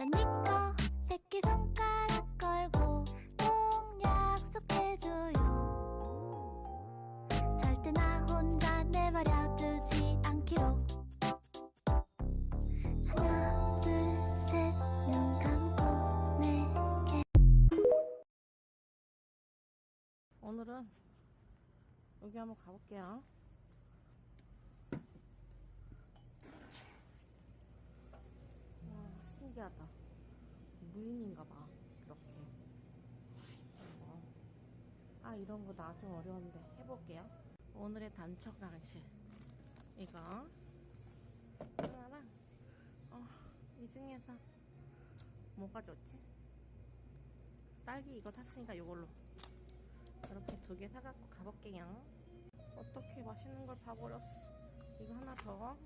난 니꺼 새끼손가락 걸고 꼭 약속해줘요. 절대 나 혼자 내버려 두지 않기로. 오늘은 여기 한번 가볼게요. 신기하다. 무인인가 봐. 이렇게. 어. 아, 이런 거 나 좀 어려운데 해볼게요. 오늘의 단척 낭실. 이거. 하나랑, 어, 이 중에서 뭐가 좋지? 딸기 이거 샀으니까 이걸로. 이렇게 두 개 사갖고 가볼게요. 어떻게 맛있는 걸 봐버렸어. 이거 하나 더.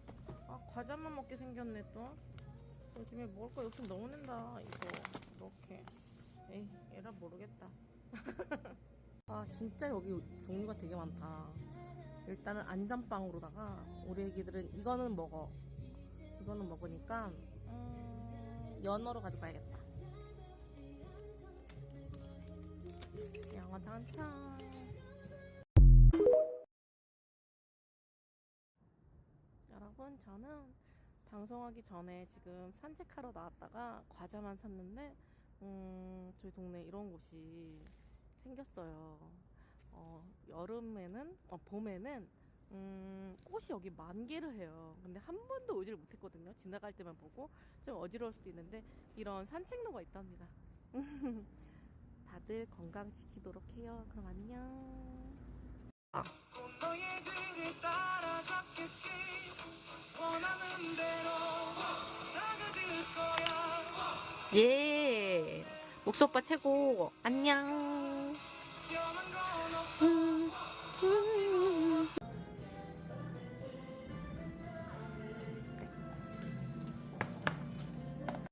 아, 과자만 먹게 생겼네, 또. 요즘에 먹을 거 욕심 너무 낸다, 이거. 이렇게. 에이, 얘라 모르겠다. 아, 진짜 여기 종류가 되게 많다. 일단은 안전빵으로다가 우리 애기들은 이거는 먹어. 이거는 먹으니까, 음, 연어로 가져가야겠다. 영어 당첨. 여러분, 저는 방송하기 전에 지금 산책하러 나왔다가 과자만 샀는데, 음, 저희 동네에 이런 곳이 생겼어요. 어, 여름에는, 어, 봄에는, 음, 꽃이 여기 만개를 해요. 근데 한 번도 오지를 못했거든요. 지나갈 때만 보고. 좀 어지러울 수도 있는데, 이런 산책로가 있답니다. 다들 건강 지키도록 해요. 그럼 안녕. 너 예. 목소오빠 최고. 안녕.